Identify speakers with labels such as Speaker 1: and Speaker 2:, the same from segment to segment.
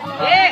Speaker 1: Yes.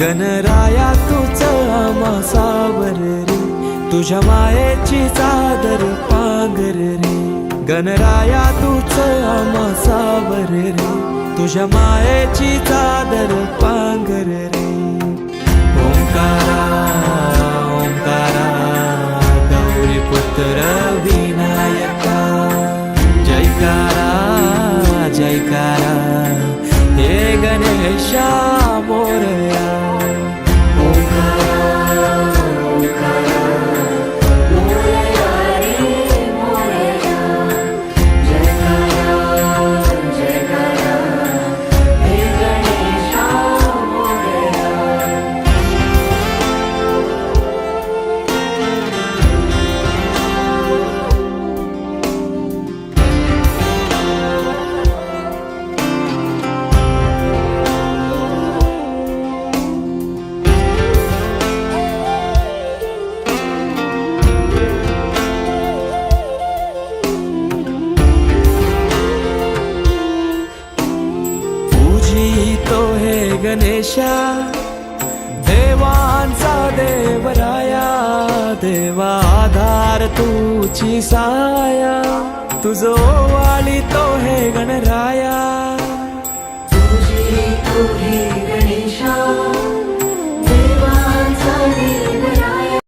Speaker 2: Ganaraya तुझ आमासावर रे तुझ्या मायेची चादर पांगर रे गणराया तुझ आमासावर रे तुझ्या मायेची चादर पांगर रे ओंकारा ओंकारा गौरी पुत्र विनायका जयकारा जयकारा हे गणेशा देशा देवांचा देवराया देवा आधार तुची साया तुझो वाली तो हे